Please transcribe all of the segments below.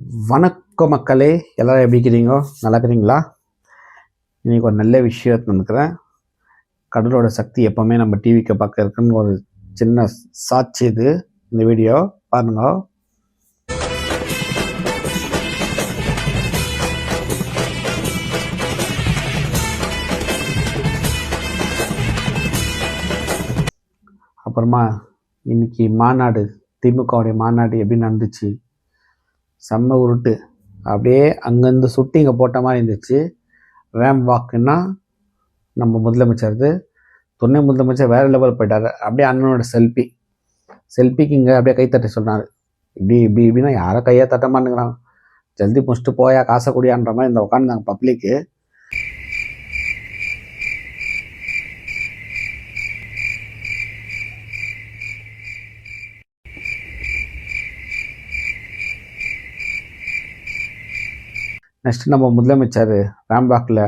வணக்கம் மக்களே எல்லோரும் எப்படி இருக்கிறீங்க? நல்லா இருக்கிறீங்களா? இன்றைக்கி ஒரு நல்ல விஷயம் நினைக்கிறேன் கடலோட சக்தி எப்போவுமே நம்ம டிவிக்கு பார்க்க இருக்குன்னு ஒரு சின்ன சாட்சி இது. இந்த வீடியோ பாருங்க. அப்புறமா இன்னைக்கு மாநாடு திமுகவுடைய மாநாடு எப்படி நடந்துச்சு? செம்ம உருட்டு. அப்படியே அங்கேருந்து சுட்டி இங்கே போட்ட மாதிரி இருந்துச்சு. ரேம் வாக்குன்னா நம்ம முதலமைச்சர்து துணை முதலமைச்சர் வேறு லெவல் போயிட்டார். அப்படியே அண்ணனோட செல்ஃபி செல்ஃபிக்கு இங்கே அப்படியே கைத்தட்ட சொன்னார். இப்படி இப்படி இப்படின்னா யாரும் கையை தட்ட மாட்டேங்கிறான் ஜல்தி முடிச்சுட்டு போயா காசை குடியான்ற மாதிரி இந்த உட்காந்துருந்தாங்க பப்ளிக்கு நெக்ஸ்ட் நம்ம முதலமைச்சர் ராம்பாக்கில்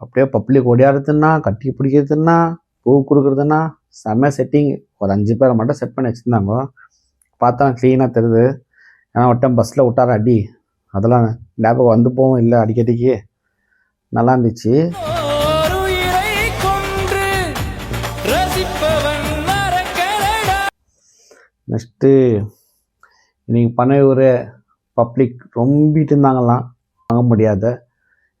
அப்படியே பப்ளிக் ஓடியாடுறதுன்னா கட்டி பிடிக்கிறதுன்னா பூ கொடுக்குறதுன்னா செம்ம செட்டிங் ஒரு அஞ்சு பேரை மட்டும் செட் பண்ணி வச்சுருந்தாங்க. பார்த்தா க்ளீனாக தெரியுது. ஏன்னா ஒரு டைம் பஸ்ஸில் விட்டார அடி. அதெல்லாம் ஞாபகம் வந்து போகும் இல்லை அடிக்கடிக்கு. நல்லா இருந்துச்சு. நெக்ஸ்ட்டு இன்றைக்கி கொன்று ரசிப்பவன் நெக்ஸ்ட்டு பனையூர் பப்ளிக் ரொம்பிட்டு இருந்தாங்களாம். வாங்க முடியாத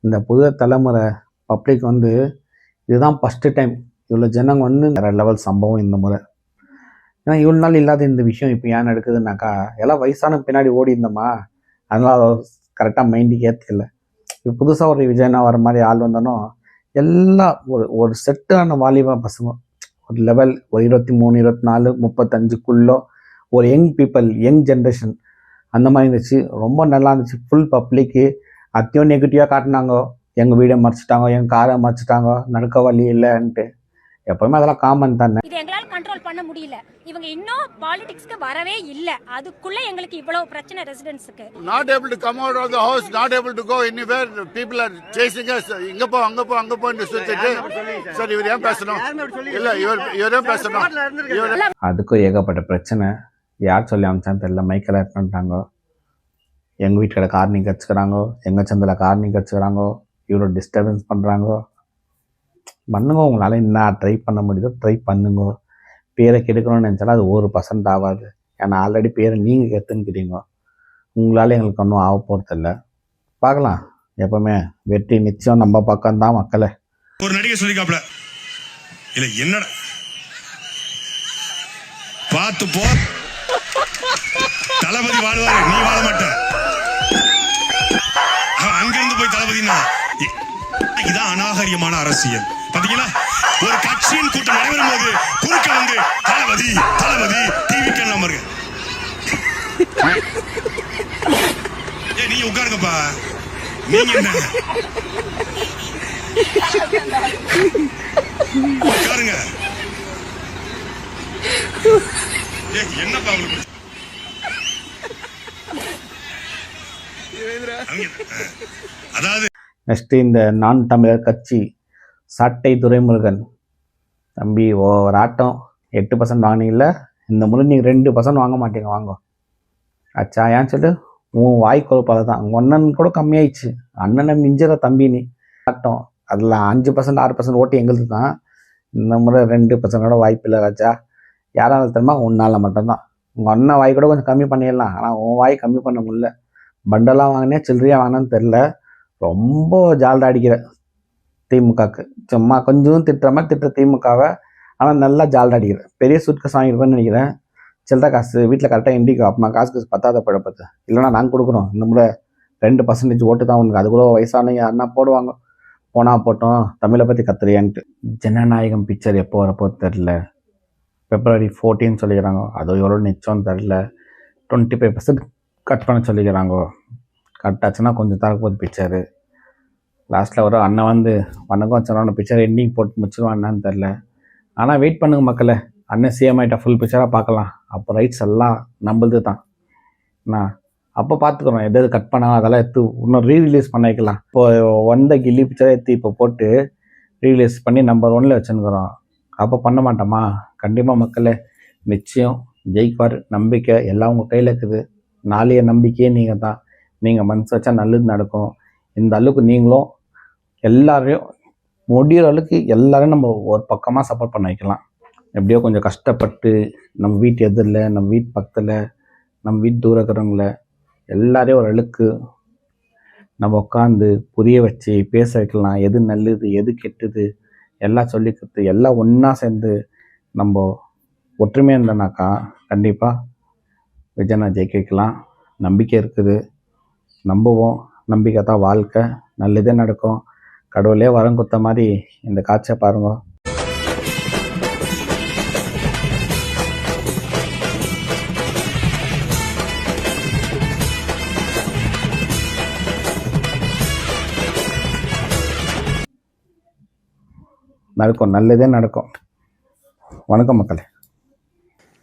இந்த புது தலைமுறை பப்ளிக் வந்து இதுதான் ஃபஸ்ட்டு டைம் இவ்வளோ ஜனங்க வந்து வேறு லெவல் சம்பவம் இந்த முறை. ஏன்னா இவ்வளோ நாள் இல்லாத இந்த விஷயம் இப்போ ஏன் நடக்குதுன்னாக்கா எல்லாம் வயசான பின்னாடி ஓடி இருந்தோமா? அதனால் கரெக்டாக மைண்டுக்கு ஏற்றுக்கல இப்போ புதுசாக ஒரு விஜயனா வர மாதிரி ஆள் வந்தானோ எல்லாம் ஒரு ஒரு செட்டான வாலிப பசங்க. ஒரு லெவல் ஒரு இருபத்தி மூணு இருபத்தி நாலு முப்பத்தஞ்சுக்குள்ளோ ஒரு யங் பீப்புள் யங் ஜென்ரேஷன் அந்த மாதிரி இருந்துச்சு. ரொம்ப நல்லா இருந்துச்சு. ஃபுல் பப்ளிக்கு அத்தையும் நெகட்டிவாக காட்டினாங்க. எங்கள் வீடை மறைச்சிட்டாங்க எங்கள் காரை மறைச்சிட்டாங்க நடக்க வழி இல்லைன்ட்டு. எப்போவுமே அதெல்லாம் காமன் தானே. இது எங்களால கண்ட்ரோல் பண்ண முடியல. இவங்க இன்னும் பாலிடிக்ஸ்க்கு வரவே இல்ல. அதுக்குள்ள எங்களுக்கு இவ்வளவு பிரச்சனை ரெசிடென்ட்ஸுக்கு not able to come out of the house, not able to go anywhere. People are chasing us. இங்க போ அங்க போ அங்க போன்னு சுத்திட்டு. சார் இவர் ஏன் பேசணும்? இல்ல இவர் இவர் ஏன் பேசணும்? அதுக்கும் ஏகப்பட்ட பிரச்சனை. யார் சொல்லி அமிச்சான்னு தெரியல. மைக்கில் இருக்கன்ட்டாங்க. எங்கள் வீட்டில் கார்னிங் வச்சுக்கிறாங்கோ எங்கள் சந்தில் கார்னிங் வச்சுக்கிறாங்கோ இவ்வளோ டிஸ்டர்பன்ஸ் பண்ணுறாங்க பண்ணுங்க உங்களால் என்ன ட்ரை பண்ண முடியுதோ ட்ரை பண்ணுங்க. பேரை கெடுக்கணும்னு நினச்சாலும் அது ஒரு பர்சன்ட் ஆகாது ஏன்னா ஆல்ரெடி பேரை நீங்கள் கெத்துன்னுக்கிறீங்க உங்களால் எங்களுக்கு ஒன்றும் ஆக போகிறதில்ல பார்க்கலாம். எப்பவுமே வெற்றி நிச்சயம் நம்ம பக்கம் தான் மக்களை. ஒரு நடிகை சொல்லிக்காப்ல இல்லை என்னடா? பார்த்து போ. தளபதி வாழ்வாரு நீ வாழ மாட்ட. அங்கிருந்து போய் தளபதினா இதான் அநாகரியமான அரசியல். பாத்தீங்களா? ஒரு கட்சியின் கூட்டம் நடைபெறும் போது குறுக்க வந்து தளபதி தளபதி டிவி கேள்லாம் பாருங்க. ஏ நீங்க உட்காருங்கப்பா. நீங்க என்ன? உட்காருங்க. ஏ என்னப்பா உங்களுக்கு அவங்க- அஹ், அதாவது நெக்ஸ்ட்டு இந்த நான் தமிழர் கட்சி சாட்டை துரைமுருகன் தம்பி ஒரு ஆட்டம் எட்டு பர்சன்ட் வாங்கினீங்கல்ல இந்த முறை நீங்கள் ரெண்டு பர்சன்ட் வாங்க மாட்டீங்க வாங்க. அச்சா ஏன் சொல்லு? உன் வாய் கொழுப்பால தான் உங்கள் அண்ணன் கூட கம்மியாயிடுச்சு. அண்ணனை மிஞ்சிற தம்பி நீ. ஆட்டம் அதில் அஞ்சு பர்சன்ட் ஆறு பர்சன்ட் ஓட்டு எங்களுது தான் இந்த முறை ரெண்டு பர்சன்டோட வாய்ப்பு இல்லை ராஜா. யாரால தெரியுமா? உன்னால மட்டும்தான். உங்கள் அண்ணன் வாய் கூட கொஞ்சம் கம்மி பண்ணிடலாம். ஆனால் உன் வாய் கம்மி பண்ண முடியல. பண்டெல்லாம் வாங்கினே சில்லறையாக வாங்கினான்னு தெரில ரொம்ப ஜால்ரா அடிக்கிற திமுகக்கு. சும்மா கொஞ்சம் திட்டுற மாதிரி திட்டுற திமுகவை ஆனால் நல்லா ஜால்ரா அடிக்கிற. பெரிய சூட்கேஸ் வாங்கியிருப்பேன்னு நினைக்கிறேன். சில்லற காசு வீட்டில் கரெக்டாக இண்டிகோ அப்பமா காசு காசு பத்தாத பழப்பத்து இல்லைன்னா நாங்கள் கொடுக்குறோம் இந்த முறை ரெண்டு பர்சன்டேஜ் ஓட்டு தான் உனக்கு. அது கூட வயசானவங்க அண்ணா போடுவாங்க. போனால் போட்டோம் தமிழை பற்றி கத்துறியான்ட்டு. ஜனநாயகம் பிக்சர் எப்போ வரப்போ தெரில பிப்ரவரி ஃபோர்டீன் சொல்லிக்கிறாங்க. அது எவ்வளோ நிச்சயம் தெரில டுவெண்ட்டி ஃபைவ் பர்சன்ட் கட் பண்ண சொல்லிக்கிறாங்கோ. கட் ஆச்சுன்னா கொஞ்சம் தரக்கு போகுது பிக்சரு லாஸ்ட்டில் ஒரு அண்ணன் வந்து வணக்கம் சொன்ன பிக்சர் எண்டிங் போட்டு முடிச்சிருவான்னு தெரில ஆனால் வெயிட் பண்ணுங்க மக்களே. அண்ணன் சிஎம் ஆகிட்ட ஃபுல் பிக்சராக பார்க்கலாம். அப்போ ரைட்ஸ் எல்லாம் நம்மளது தான். என்ன? அப்போ பார்த்துக்குறோம் எது எது கட் பண்ணாலும் அதெல்லாம் எடுத்து இன்னும் ரீ ரிலீஸ் பண்ண வைக்கலாம் இப்போ வந்த கில்லி பிக்சரை எடுத்து இப்போ போட்டு ரீலீஸ் பண்ணி நம்பர் ஒனில் வச்சுருக்குறோம். அப்போ பண்ண மாட்டோமா? கண்டிப்பாக மக்களே நிச்சயம் ஜெயிக்குவார் நம்பிக்கை எல்லாம் உங்கள் கையில் இருக்குது. நாளைய நம்பிக்கையே நீங்கள் தான். நீங்கள் மனசு வச்சா நல்லது நடக்கும். இந்த அளவுக்கு நீங்களும் எல்லாரையும் முடிகிற அளவுக்கு எல்லாரையும் நம்ம ஒரு பக்கமாக சப்போர்ட் பண்ண வைக்கலாம். எப்படியோ கொஞ்சம் கஷ்டப்பட்டு நம்ம வீட்டு எதிரில் நம்ம வீட்டு பக்கத்தில் நம்ம வீட்டு தூரம் இருக்கிறவங்கள எல்லாரையும் ஒரு அளவுக்கு நம்ம உட்காந்து புரிய வச்சு பேச வைக்கலாம். எது நல்லது எது கெட்டது எல்லாம் சொல்லிக்கிறது கொடுத்து எல்லாம் ஒன்றா சேர்ந்து நம்ம ஒற்றுமையாக இருந்தனாக்கா கண்டிப்பாக விஜயனை ஜெயிக்க வைக்கலாம் நம்பிக்கை இருக்குது. நம்புவோம். நம்பிக்கை தான் வாழ்க்கை. நல்லதே நடக்கும். கடவுளே வரம் கொடுத்த மாதிரி இந்த காட்சியை பாருங்க. நடக்கும். நல்லதே நடக்கும். வணக்கம் மக்களே.